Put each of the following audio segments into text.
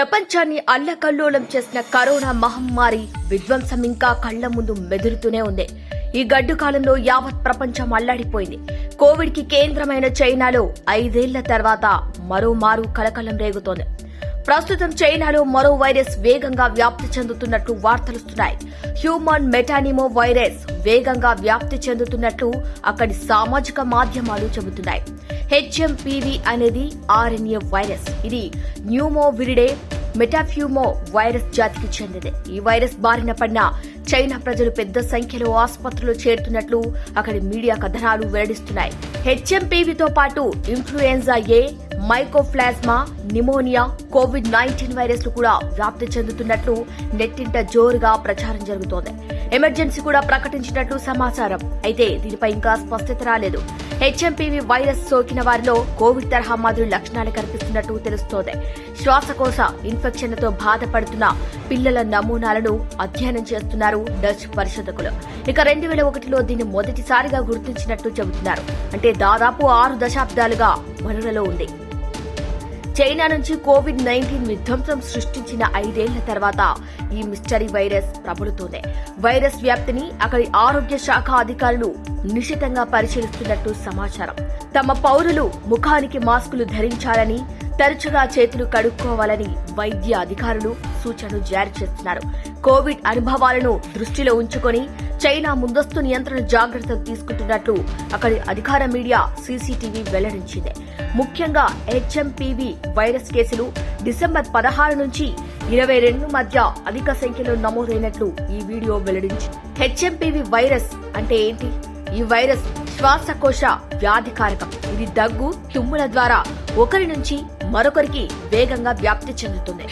ప్రపంచాన్ని అల్లకల్లోలం చేసిన కరోనా మహమ్మారి విధ్వంసం ఇంకా కళ్ళ ముందు మెదులుతూనే ఉంది. ఈ గడ్డు కాలంలో యావత్ ప్రపంచం అల్లాడిపోయింది. కోవిడ్కి కేంద్రమైన చైనాలో ఐదేళ్ళ తర్వాత మరోమారు కలకలం రేగుతోంది. ప్రస్తుతం చైనాలో మరో వైరస్ వేగంగా వ్యాప్తి చెందుతున్నట్లు వార్తలుస్తున్నాయి. హ్యూమన్ మెటానిమో వైరస్ వేగంగా వ్యాప్తి చెందుతున్నట్లు అక్కడి సామాజిక మాధ్యమాలు చెబుతున్నాయి. హెచ్ఎంపీవీ అనేది ఆర్ఎన్ఏ వైరస్. ఇది న్యూమోవిరిడే మెటాఫ్యూమో వైరస్ జాతికి చెందింది. ఈ వైరస్ బారిన పడిన చైనా ప్రజలు పెద్ద సంఖ్యలో ఆసుపత్రులు చేరుతున్నట్లు అక్కడి మీడియా కథనాలు వెల్లడిస్తున్నాయి. హెచ్ఎంపీవీతో పాటు influenza A mycoplasma pneumonia covid nineteen వైరస్లు కూడా వ్యాప్తి చెందుతున్నట్లు నెట్టింట జోరుగా ప్రచారం జరుగుతోంది. ఎమర్జెన్సీ కూడా ప్రకటించినట్లు సమాచారం. అయితే దీనిపై ఇంకా స్పష్టత రాలేదు. హెచ్ఎంపీవీ వైరస్ సోకిన వారిలో కోవిడ్ తరహా మాదిరి లక్షణాలు కనిపిస్తున్నట్టు తెలుస్తోంది. శ్వాసకోశ ఇన్ఫెక్షన్లతో బాధపడుతున్న పిల్లల నమూనాలను అధ్యయనం చేస్తున్నారు డచ్ పరిశోధకులు. ఇక రెండు వేల ఒకటిలో దీన్ని మొదటిసారిగా గుర్తించినట్టు చెబుతున్నారు. అంటే దాదాపు ఆరు దశాబ్దాలుగా వనరులో ఉంది. చైనా నుంచి కోవిడ్ నైన్టీన్ విధ్వంసం సృష్టించిన ఐదేళ్ళ తర్వాత ఈ మిస్టరీ వైరస్ ప్రబలుతోంది. వైరస్ వ్యాప్తిని అక్కడి ఆరోగ్య శాఖ అధికారులు నిశితంగా పరిశీలిస్తున్నట్టు సమాచారం. తమ పౌరులు ముఖానికి మాస్కులు ధరించాలని తరచుగా చేతులు కడుక్కోవాలని వైద్య అధికారులు సూచనలు జారీ చేస్తున్నారు. కోవిడ్ అనుభవాలను దృష్టిలో ఉంచుకొని చైనా ముందస్తు నియంత్రణ జాగ్రత్తలు తీసుకుంటున్నట్లు అక్కడి అధికార మీడియా సీసీటీవీ వెల్లడించింది. ముఖ్యంగా హెచ్ఎంపీవీ వైరస్ కేసులు డిసెంబర్ పదహారు నుంచి ఇరవై రెండు మధ్య అధిక సంఖ్యలో నమోదైనట్లు ఈ వీడియో వెల్లడించింది హెచ్ఎంపీవీ వైరస్ అంటే ఏంటి? ఈ వైరస్ శ్వాసకోశ వ్యాధికారకం. ఇది దగ్గు తుమ్ముల ద్వారా ఒకరి నుంచి మరొకరికి వేగంగా వ్యాప్తి చెందుతుంది.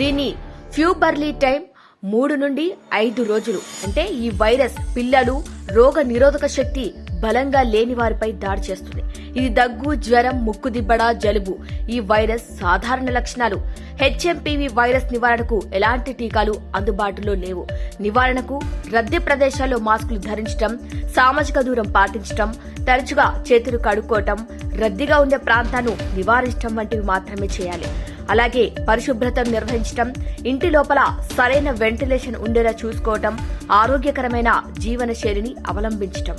దీన్ని ఫ్యూబర్లీ టైం మూడు నుండి ఐదు రోజులు. అంటే ఈ వైరస్ పిల్లలు రోగ నిరోధక శక్తి బలంగా లేని వారిపై దాడి చేస్తుంది. ఇది దగ్గు జ్వరం ముక్కు దిబ్బడ జలుబు. ఈ వైరస్ సాధారణ లక్షణాలు. హెచ్ఎంపీవీ వైరస్ నివారణకు ఎలాంటి టీకాలు అందుబాటులో లేవు. నివారణకు రద్దీ ప్రదేశాల్లో మాస్కులు ధరించడం సామాజిక దూరం పాటించడం తరచుగా చేతులు కడుక్కోవటం రద్దీగా ఉండే ప్రాంతాన్ని నివారించడం వంటివి మాత్రమే చేయాలి. అలాగే పరిశుభ్రత నిర్వహించటం ఇంటి లోపల సరైన వెంటిలేషన్ ఉండేలా చూసుకోవటం ఆరోగ్యకరమైన జీవన శైలిని అవలంబించటం.